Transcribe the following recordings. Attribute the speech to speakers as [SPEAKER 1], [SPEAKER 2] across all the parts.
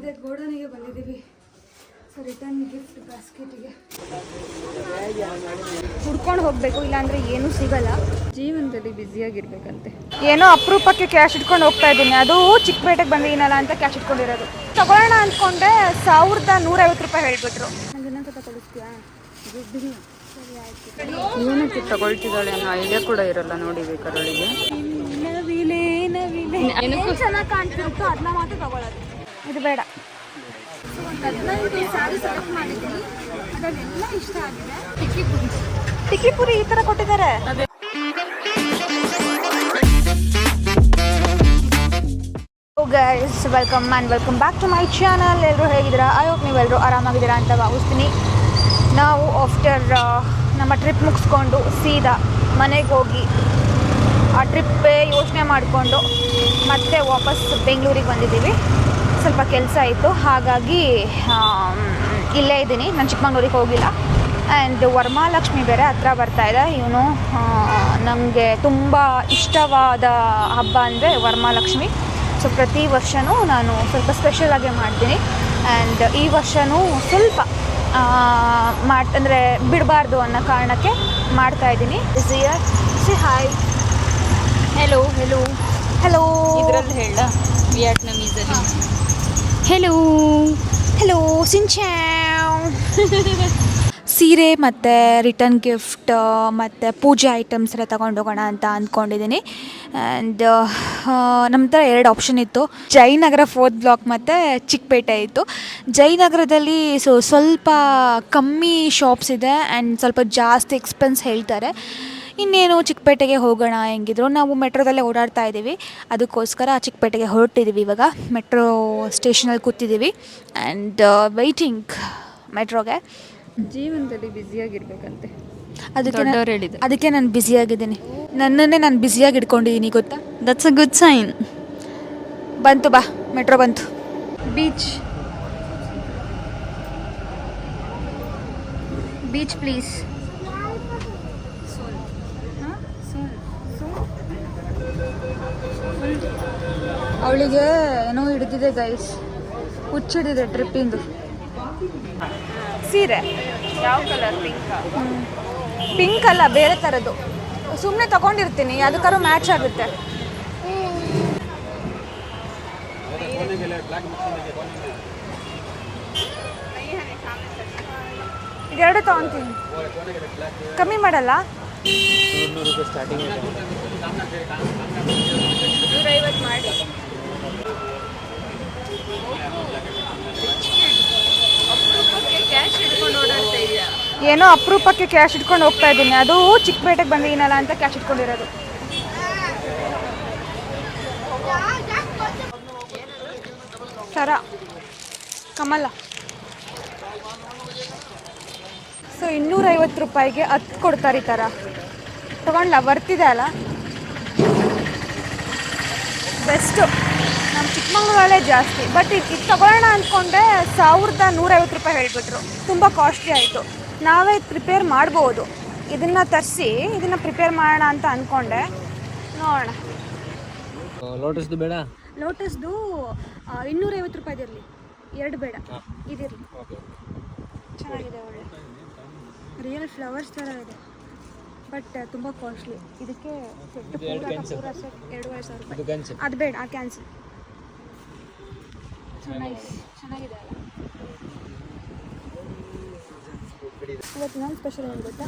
[SPEAKER 1] ಅದೇ ಗೋಡನಿಗೆ ಬಂದಿದ್ದೀವಿ. ಸೊ ರಿಟರ್ನ್ ಗಿಫ್ಟ್ ಬಾಸ್ಕೆಟಿಗೆ ಹುಡ್ಕೊಂಡು ಹೋಗಬೇಕು ಇಲ್ಲಾಂದ್ರೆ ಏನೂ ಸಿಗಲ್ಲ.
[SPEAKER 2] ಜೀವನದಲ್ಲಿ ಬ್ಯುಸಿಯಾಗಿರ್ಬೇಕಂತೆ
[SPEAKER 1] ಏನೋ ಅಪರೂಪಕ್ಕೆ ಕ್ಯಾಶ್ ಇಟ್ಕೊಂಡು ಹೋಗ್ತಾ ಇದ್ದೀನಿ. ಅದು ಚಿಕ್ಕಪೇಟೆಗೆ ಬಂದಿದ್ದೀನಲ್ಲ ಅಂತ ಕ್ಯಾಶ್ ಇಟ್ಕೊಂಡಿರೋದು. ತಗೊಳ್ಳೋಣ ಅಂದ್ಕೊಂಡೆ ಸಾವಿರದ ನೂರೈವತ್ತು ರೂಪಾಯಿ ಹೇಳ್ಬಿಟ್ರು. ನಂಗೆ ಇನ್ನೊಂದು ತಗೊಳಿಸ್ತೀಯಾ ದುಡ್ಡಿಲ್ಲ. ಸರಿ ಆಯ್ತು.
[SPEAKER 2] ಏನಕ್ಕೆ ತಗೊಳ್ತಿದ್ದಾಳೆ ಅನ್ನೋ ಐಡಿಯಾ ಕೂಡ ಇರಲ್ಲ ನೋಡಿ ಕರಳಿಗೆ.
[SPEAKER 1] ನವಿಲೆ ನವಿಲೆ. ಏನು ಚೆನ್ನಾಗಿ ಕಾಣ್ತಿರುತ್ತೋ ಅದನ್ನ ಮಾತ್ರ ತಗೊಳ್ಳೋದು. ಇದು ಬೇಡ. ಹದಿನೈದು ಸ್ಯಾರಿ ಸೆಲೆಕ್ಟ್ ಮಾಡಿದ್ದೀನಿ. ಅದನ್ನೆಲ್ಲ ಇಷ್ಟ ಆಗಿದೆ. ಟಿಕ್ಕಿ ಪುರಿ ಟಿಕ್ಕಿ ಪುರಿ ಈ ಥರ ಕೊಟ್ಟಿದ್ದಾರೆ? Guys welcome and welcome back to my channel ಎಲ್ಲರೂ ಹೇಗಿದ್ದೀರಾ? ಐ ಹೋಪ್ ನೀವೆಲ್ಲರೂ ಆರಾಮಾಗಿದ್ದೀರಾ ಅಂತ ಭಾವಿಸ್ತೀನಿ. ನಾವು ಆಫ್ಟರ್ ನಮ್ಮ ಟ್ರಿಪ್ ಮುಗಿಸ್ಕೊಂಡು ಸೀದಾ ಮನೆಗೆ ಹೋಗಿ ಆ ಟ್ರಿಪ್ಪೇ ಯೋಚನೆ ಮಾಡಿಕೊಂಡು ಮತ್ತೆ ವಾಪಸ್ ಬೆಂಗಳೂರಿಗೆ ಬಂದಿದ್ದೀವಿ. ಸ್ವಲ್ಪ ಕೆಲಸ ಇತ್ತು. ಹಾಗಾಗಿ ಇಲ್ಲೇ ಇದ್ದೀನಿ. ನಾನು ಚಿಕ್ಕಮಂಗ್ಳೂರಿಗೆ ಹೋಗಿಲ್ಲ. ಆ್ಯಂಡ್ ವರಮಹಾಲಕ್ಷ್ಮಿ ಬೇರೆ ಹತ್ರ ಬರ್ತಾ ಇದೆ. ಇವನು ನನಗೆ ತುಂಬ ಇಷ್ಟವಾದ ಹಬ್ಬ ಅಂದರೆ ವರಮಹಾಲಕ್ಷ್ಮಿ ಸೊ ಪ್ರತಿ ವರ್ಷವೂ ನಾನು ಸ್ವಲ್ಪ ಸ್ಪೆಷಲಾಗೆ ಮಾಡ್ತೀನಿ. ಆ್ಯಂಡ್ ಈ ವರ್ಷವೂ ಸ್ವಲ್ಪ ಮಾಡ್ ಅಂದರೆ ಬಿಡಬಾರ್ದು ಅನ್ನೋ ಕಾರಣಕ್ಕೆ ಮಾಡ್ತಾ ಇದ್ದೀನಿ. See hi hello hello hello
[SPEAKER 2] ಇದರಲ್ಲಿ ಹೇಳ ವಿಯಟ್ನಾಮೀಸಲ್ಲಿ.
[SPEAKER 1] ಹೆಲೋ ಹೆಲೋ ಸಿಂಚಾವ್ ಸೀರೆ ಮತ್ತು ರಿಟರ್ನ್ ಗಿಫ್ಟ್ ಮತ್ತು ಪೂಜೆ ಐಟಮ್ಸ್ ಎಲ್ಲ ತೊಗೊಂಡು ಹೋಗೋಣ ಅಂತ ಅಂದ್ಕೊಂಡಿದ್ದೀನಿ. ಆ್ಯಂಡ್ ನಮ್ಮ ಥರ ಎರಡು ಆಪ್ಷನ್ ಇತ್ತು. ಜಯನಗರ ಫೋರ್ತ್ ಬ್ಲಾಕ್ ಮತ್ತು ಚಿಕ್ಕಪೇಟೆ ಇತ್ತು. ಜಯನಗರದಲ್ಲಿ ಸೊ ಸ್ವಲ್ಪ ಕಮ್ಮಿ ಶಾಪ್ಸ್ ಇದೆ ಆ್ಯಂಡ್ ಸ್ವಲ್ಪ ಜಾಸ್ತಿ ಎಕ್ಸ್ಪೆನ್ಸ್ ಹೇಳ್ತಾರೆ. ಇನ್ನೇನು ಚಿಕ್ಕಪೇಟೆಗೆ ಹೋಗೋಣ ಹೆಂಗಿದ್ರು ನಾವು ಮೆಟ್ರೋದಲ್ಲೇ ಓಡಾಡ್ತಾ ಇದ್ದೀವಿ. ಅದಕ್ಕೋಸ್ಕರ ಚಿಕ್ಕಪೇಟೆಗೆ ಹೊರಟಿದ್ದೀವಿ ಇವಾಗ. ಮೆಟ್ರೋ ಸ್ಟೇಷನಲ್ಲಿ ಕೂತಿದ್ದೀವಿ. ಆ್ಯಂಡ್ ವೆಯ್ಟಿಂಗ್ ಮೆಟ್ರೋಗೆ.
[SPEAKER 2] ಜೀವನದಲ್ಲಿ ಬ್ಯುಸಿಯಾಗಿರ್ಬೇಕಂತೆ.
[SPEAKER 1] ಅದಕ್ಕೆ
[SPEAKER 2] ದೊಡ್ಡವ್ರು ಹೇಳಿದ್ರು.
[SPEAKER 1] ಅದಕ್ಕೆ ನಾನು ಬ್ಯುಸಿಯಾಗಿದ್ದೀನಿ. ನನ್ನನ್ನೇ ನಾನು ಬ್ಯುಸಿಯಾಗಿ ಇಟ್ಕೊಂಡಿದ್ದೀನಿ ಗೊತ್ತಾ?
[SPEAKER 2] ದಟ್ಸ್ ಅ ಗುಡ್ ಸೈನ್
[SPEAKER 1] ಬಂತು ಬಾ. ಮೆಟ್ರೋ ಬಂತು.
[SPEAKER 2] ಬೀಚ್
[SPEAKER 1] ಬೀಚ್ ಪ್ಲೀಸ್ ಅವಳಿಗೆ ಏನೋ ಹಿಡಿದಿದೆ ಗೈಸ್ ಹುಚ್ಚಿಡಿದೆ ಟ್ರಿಪ್ಪಿಂದು ಸೀರೆ?
[SPEAKER 2] ಯಾವ ಕಲರ್ ಪಿಂಕ್
[SPEAKER 1] ಪಿಂಕ್ ಅಲ್ಲ ಬೇರೆ ಥರದ್ದು ಸುಮ್ಮನೆ ತಗೊಂಡಿರ್ತೀನಿ ಅದಕ್ಕಾದ್ರೂ ಮ್ಯಾಚ್ ಆಗುತ್ತೆ. ಇದೆರಡು ತಗೊತೀನಿ. ಕಮ್ಮಿ ಮಾಡಲ್ಲ?
[SPEAKER 2] ಸ್ಟಾರ್ಟಿಂಗ್ ಮಾಡಿ ಅಪರೂಪಕ್ಕೆ ಕ್ಯಾಶ್ ಇಟ್ಕೊಂಡು ಓಡಾಡ್ತಾ ಇದೆಯಾ
[SPEAKER 1] ಏನೋ ಅಪರೂಪಕ್ಕೆ ಕ್ಯಾಶ್ ಇಟ್ಕೊಂಡು ಹೋಗ್ತಾ ಇದ್ದೀನಿ. ಅದು ಚಿಕ್ಕಪೇಟೆಗೆ ಬಂದಿದ್ದೀನಲ್ಲ ಅಂತ ಕ್ಯಾಶ್ ಇಟ್ಕೊಂಡಿರೋದು. ಸರ, ಕಮಲ. ಸೊ ಇನ್ನೂರೈವತ್ತು ರೂಪಾಯಿಗೆ ಹತ್ತು ಕೊಡ್ತಾರೆ ಈ ಥರ. ತೊಗೊಂಡ್ಲ? ಬರ್ತಿದೆ ಅಲ್ಲ? ಬೆಸ್ಟು ನಮ್ಮ ಚಿಕ್ಕಮಂಗ್ಳೂರಲ್ಲೇ ಜಾಸ್ತಿ. ಬಟ್ ಇದು ಇದು ತಗೊಳ್ಳೋಣ ಅಂದ್ಕೊಂಡೆ ಸಾವಿರದ ನೂರೈವತ್ತು ರೂಪಾಯಿ ಹೇಳ್ಬಿಟ್ರು. ತುಂಬ ಕಾಸ್ಟ್ಲಿ ಆಯಿತು. ನಾವೇ ಪ್ರಿಪೇರ್ ಮಾಡ್ಬೋದು. ಇದನ್ನು ತರಿಸಿ ಇದನ್ನು ಪ್ರಿಪೇರ್ ಮಾಡೋಣ ಅಂತ ಅಂದ್ಕೊಂಡೆ ನೋಡೋಣ.
[SPEAKER 3] ಲೋಟಸ್ದು ಬೇಡ?
[SPEAKER 1] ಲೋಟಸ್ದು ಇನ್ನೂರೈವತ್ತು ರೂಪಾಯಿದಿರಲಿ ಎರಡು ಬೇಡ. ಇದಿರಲಿ. ಚೆನ್ನಾಗಿದೆ ಒಳ್ಳೆ. ರಿಯಲ್ ಫ್ಲವರ್ಸ್ ಥರ ಇದೆ. ಬಟ್ ತುಂಬ ಕಾಸ್ಟ್ಲಿ ಇದಕ್ಕೆ ಸೆಟ್ ಪೂರ ಪೂರ ಸೆಟ್ ಎರಡೂವರೆ ಸಾವಿರ ರೂಪಾಯಿ. ಅದು ಬೇಡ ಆ ಕ್ಯಾನ್ಸಲ್ ಚೆನ್ನಾಗಿದೆ. ಚೆನ್ನಾಗಿದೆ ಅಲ್ಲ. ಇವತ್ತು ನನ್ನ ಸ್ಪೆಷಲ್ ಏನು ಗೊತ್ತಾ?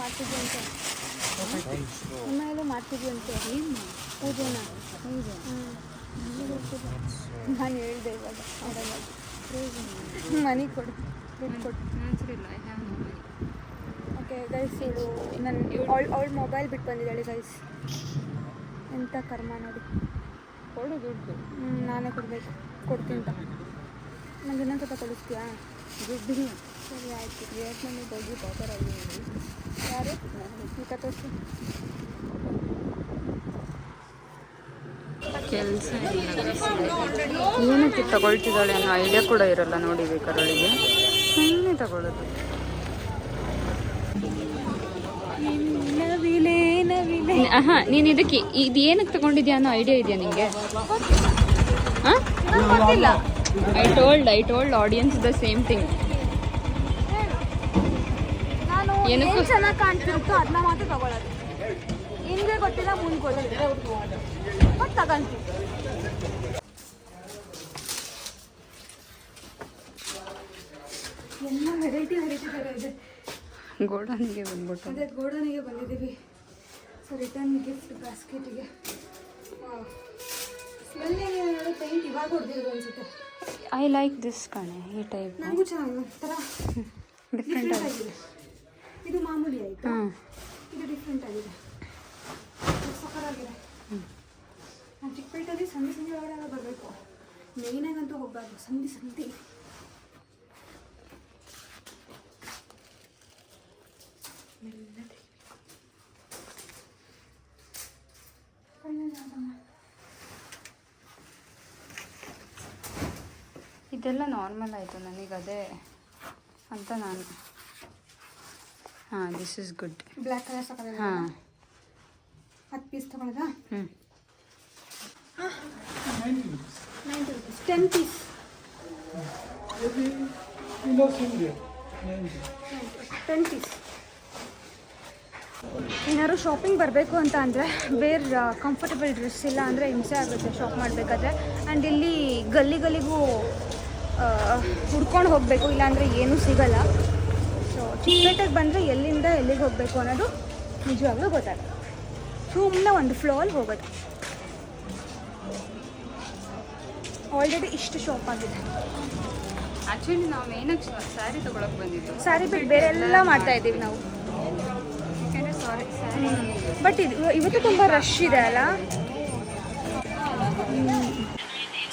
[SPEAKER 1] ಮಾಡ್ತಿದ್ವಿ ಅಂತ. ನಿಮ್ಮ ಎಲ್ಲೋ ಮಾಡ್ತಿದ್ವಿ ಅಂತ. ಪೂಜೆನ? ನಾನು ಹೇಳಿದೆ ಇವಾಗ. ಮನಿ ಕೊಡು. ದುಡ್ಡು ಕೊಡು. ಓಕೆ ಗೈಸ್ ಇದು ನನ್ನ ಅವಳು ಅವಳು ಮೊಬೈಲ್ ಬಿಟ್ಟು ಬಂದಿದ್ದಾಳೆ ಗೈಸ್ ಎಂಥ ಕರ್ಮ ನೋಡಿ.
[SPEAKER 2] ಕೊಡು ದುಡ್ಡು.
[SPEAKER 1] ಹ್ಮ್, ನಾನೇ ಕೊಡಬೇಕು. ಕೊಡ್ತೀನಿ. ಅಂತ ನಂಗೆ ಇನ್ನೊಂದು ಸ್ವಲ್ಪ ಕೊಡಿಸ್ತೀಯಾ
[SPEAKER 2] ದುಡ್ಡಿಲ್ಲ
[SPEAKER 1] ಸರಿ ಆಯಿತು
[SPEAKER 2] ವಿಯಟ್ನಾಮಿಗೆ ಹೋಗಿ ಪಾಪರ್ ಆಗಿ
[SPEAKER 1] ಯಾರು ಮುಖ ತೋರಿಸಿ
[SPEAKER 2] ಕೆಲಸ ಏನಕ್ಕೆ ತಗೊಳ್ತಿದ್ದಾಳೆ ಅನ್ನೋ ಐಡಿಯಾ ಕೂಡ ಇರಲ್ಲ ನೋಡಿ ಬೇಕಾದಳಿಗೆ ಸುಮ್ಮನೆ ತಗೊಳ್ಳೋದು? ಆಹಾ ನೀನು ಇದಕ್ಕೆ ಇದು ಏನಕ್ಕೆ ತಗೊಂಡಿದ್ಯಾ ಅನ್ನೋ ಐಡಿಯಾ ಇದೆಯಾ ನಿಂಗೆ? ಹಾಂ?
[SPEAKER 1] ಗೊತ್ತಿಲ್ಲ
[SPEAKER 2] I told I told audience the same thing
[SPEAKER 1] ನಾನು
[SPEAKER 2] ಏನಕ್ಕೂ-
[SPEAKER 1] ಏನು ಚೆನ್ನಾಗಿ ಕಾಣ್ತಿರುತ್ತೋ ಅದನ್ನ ಮಾತ್ರ ತಗೊಳ್ಳೋದು ಹಿಂದೆ ಗೊತ್ತಿಲ್ಲ ಮುಂದೆ ಗೊತ್ತಿಲ್ಲ. ಬಟ್ ತಗೊಂತೀವಿ. ಎಲ್ಲ ವೆರೈಟಿ ವೆರೈಟಿ ಥರ ಇದೆ.
[SPEAKER 2] ಗೋಡನಿಗೆ ಬಂದ್ಬಿಟ್ಟು.
[SPEAKER 1] ಅದೇ ಗೋಡನಿಗೆ ಬಂದಿದ್ದೀವಿ. ಸೊ ರಿಟರ್ನ್ ಗಿಫ್ಟ್ ಬಾಸ್ಕೆಟಿಗೆ ಸ್ಮೆಲ್ ಏನಿದೆ ಪೇಂಟ್ ಇವಾಗ ಹೊಡೆದಿರೋದು ಅನ್ಸುತ್ತೆ.
[SPEAKER 2] ಐ ಲೈಕ್ ದಿಸ್ ಕಣೆ ಈ ಟೈಪ್
[SPEAKER 1] ನನಗೂ ಚೆನ್ನಾಗಿದೆ ಒಂಥರ
[SPEAKER 2] ಡಿಫ್ರೆಂಟ್
[SPEAKER 1] ಆಗಿದೆ. ಇದು ಮಾಮೂಲಿ ಆಯಿತು?
[SPEAKER 2] ಹಾಂ
[SPEAKER 1] ಇದು ಡಿಫ್ರೆಂಟ್ ಆಗಿದೆ. ಸಕ್ಕತ್ತಾಗಿದೆ ನಾನು ಸಂಧಿ ಸಂಧಿ ಒಳಗಡೆ ಎಲ್ಲ ಬರಬೇಕು. ಮೇಯ್ನಾಗಂತೂ ಹೋಗ್ಬಾರ್ದು. ಸಂಧಿ ಸಂಧಿ.
[SPEAKER 2] ಇದೆಲ್ಲ ನಾರ್ಮಲ್ ಆಯಿತು. ನನಗೆ ಅದೇ ಅಂತ ನಾನು. ಹಾಂ this is good
[SPEAKER 1] black colour
[SPEAKER 2] ಹಾಂ.
[SPEAKER 1] ಹತ್ತು ಪೀಸ್ ತಗೊಳ್ಳೋದಾ
[SPEAKER 2] ಹ್ಞೂ
[SPEAKER 1] ninety rupees ten piece ten piece ಏನಾದ್ರು ಶಾಪಿಂಗ್ ಬರಬೇಕು ಅಂತ ಅಂದರೆ ಬೇರೆ ಕಂಫರ್ಟಬಲ್ ಡ್ರೆಸ್ ಇಲ್ಲ ಅಂದರೆ ಹಿಂಸೆ ಆಗುತ್ತೆ ಶಾಪ್ ಮಾಡಬೇಕಾದ್ರೆ. ಆ್ಯಂಡ್ ಇಲ್ಲಿ ಗಲ್ಲಿ ಗಲ್ಲಿಗೂ ಹುಡ್ಕೊಂಡು ಹೋಗಬೇಕು ಇಲ್ಲಾಂದರೆ ಏನೂ ಸಿಗಲ್ಲ. ಸೊ ಚಿಕ್ಕಪೇಟೆಗೆ ಬಂದರೆ ಎಲ್ಲಿಂದ ಎಲ್ಲಿಗೆ ಹೋಗಬೇಕು ಅನ್ನೋದು ನಿಜವಾಗ್ಲೂ ಗೊತ್ತಾಗುತ್ತೆ ಸುಮ್ಮನೆ ಒಂದು ಫ್ಲೋಲ್ ಹೋಗೋದು. ಆಲ್ರೆಡಿ ಇಷ್ಟು ಶಾಪ್ ಆಗಿದೆ.
[SPEAKER 2] ಆ್ಯಕ್ಚುಲಿ ನಾವು ಮೇನಾಗಿ ಸ್ಯಾರಿ ತೊಗೊಳಕ್ಕೆ ಬಂದಿದ್ದು
[SPEAKER 1] ಸ್ಯಾರಿ ಬಿಟ್ಟು ಬೇರೆ ಎಲ್ಲ ಮಾಡ್ತಾ ಇದ್ದೀವಿ ನಾವು. ಬಟ್ ಇದು ಇವತ್ತು ತುಂಬ ರಶ್ ಇದೆ ಅಲ್ಲ?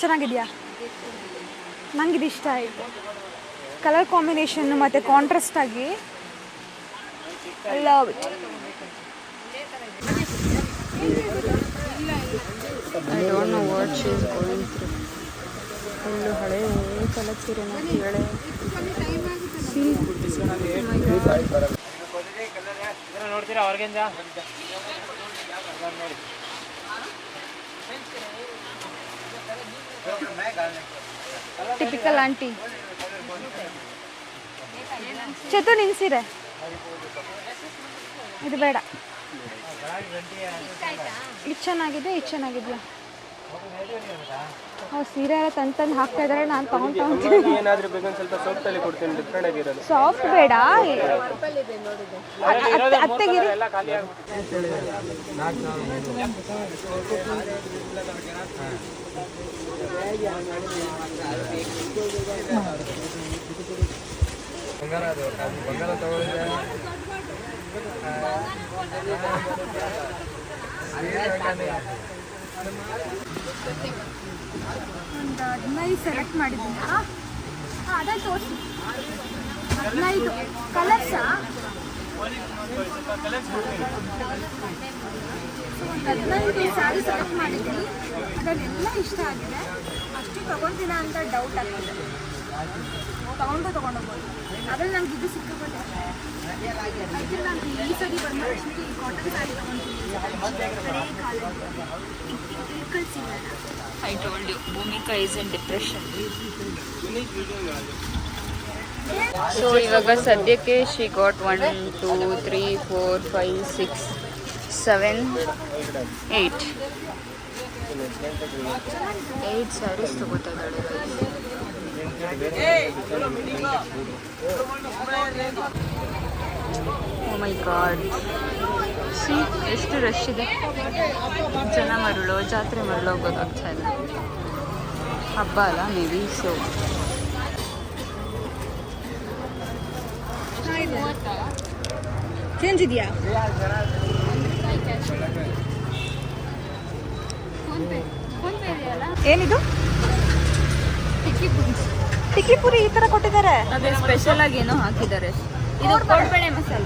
[SPEAKER 1] ಚೆನ್ನಾಗಿದೆಯಾ? ನಂಗೆ ಇದು ಇಷ್ಟ ಆಯಿತು. ಕಲರ್ ಕಾಂಬಿನೇಷನ್ ಮತ್ತು ಕಾಂಟ್ರಾಸ್ಟ್ ಆಗಿ love it
[SPEAKER 2] I don't know what she is going through full ಹಳೆ ಕಲರ್ಸಿರೋಣ ಹೇಳೆ.
[SPEAKER 3] ನೋಡ್ತೀರಾ ಅವ್ರಿಗಿಂದ
[SPEAKER 1] ಟಿಪಿಕಲ್ ಆಂಟಿ ಚತು ನಿನ್ಸಿರೆ ಇದು ಬೇಡ. ಇದು ಚೆನ್ನಾಗಿದೆ ಇದು ಚೆನ್ನಾಗಿದೆಯಾ? ಅವ್ರು ಸೀರೆ ಎಲ್ಲ ತಂದು ತಂದು ಹಾಕ್ತಾ ಇದ್ದಾರೆ ನಾನು ತಗೊಂಡು
[SPEAKER 3] ಏನಾದ್ರೂ ಬೇಕಂದ್ರೆ ಸ್ವಲ್ಪ ಸಾಫ್ಟ್ ಅಲ್ಲಿ ಕೊಡ್ತೀನಿ ಡಿಫ್ರೆಂಟ್ ಆಗಿರೋದು
[SPEAKER 1] ಸಾಫ್ಟ್ ಬೇಡ. ಅತ್ತೆ- ಅತ್ತೆಗಿರಿ
[SPEAKER 3] ಎಲ್ಲ ಖಾಲಿ ಆಗ್ಬಿಟ್ಟು ಬಂಗಾರ ಅದು ಬಂಗಾರ
[SPEAKER 1] ಒಂದು ಹದಿನೈದು ಸೆಲೆಕ್ಟ್ ಮಾಡಿದ್ದೀನಿ. ಹಾಂ ಅದೇ ತೋರಿಸಿ. ಹದಿನೈದು. ಕಲರ್ಸಾ ಹದಿನೈದು ಸ್ಯಾರಿ ಸೆಲೆಕ್ಟ್ ಮಾಡಿದ್ದೀನಿ. ಅದನ್ನೆಲ್ಲ ಇಷ್ಟ ಆಗಿದೆ. ಅಷ್ಟು ತಗೊಳ್ತೀನ ಅಂತ ಡೌಟ್ ಆಗ್ತಿದೆ. ತಗೊಂಡು ತಗೊಂಡೋಗ್ಬೋದು ಅದ್ರಲ್ಲಿ ನಂಗೆ ಇದು ಸಿಕ್ಕಾಪಟ್ಟೆ ಅದಕ್ಕೆ ನಾನು ಈ ಸರಿ ಬಂದ ಈ ಕಾಟನ್ ಸ್ಯಾರಿ ತಗೊಂಡಿದ್ದೀನಿ ಕಳಿಸಿಲ್ಲ
[SPEAKER 2] I told you Bhoomika is in depression so ಇವಾಗ ಸದ್ಯಕ್ಕೆ she got one two three four five six seven eight eight saris ತಗೋತಾ ಇದ್ದಾಳೆ ಓ ಮೈ ಗಾಡ್ ಸಿ ಎಷ್ಟು ರಶ್ ಇದೆ. ಜನ ಮರಳು ಜಾತ್ರೆ ಮರಳು ಗೊತ್ತಾಗ್ತಾ ಇಲ್ಲ. ಹಬ್ಬ ಅಲ್ಲ ಮೇ ಬಿ ಸೊ
[SPEAKER 1] ಏನಿದು? ಟಿಕ್ಕಿ ಪುರಿ ಈ ತರ ಕೊಟ್ಟಿದ್ದಾರೆ?
[SPEAKER 2] ಅದೇ ಸ್ಪೆಷಲ್ ಆಗಿ ಏನೋ ಹಾಕಿದ್ದಾರೆ. ಇದು ಕೋಡ್ಬೇಳೆ ಮಸಾಲ.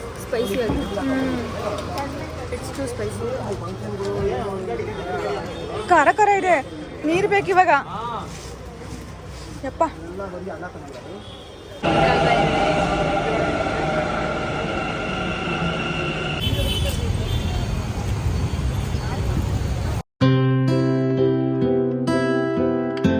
[SPEAKER 2] ಸ್ಪೈಸಿ ಆಗಿ ಇಟ್ಸ್ ಟು ಸ್ಪೈಸಿ
[SPEAKER 1] ಖಾರ ಖಾರ ಇದೆ. ನೀರು ಬೇಕು ಇವಾಗ. ಯಪ್ಪ.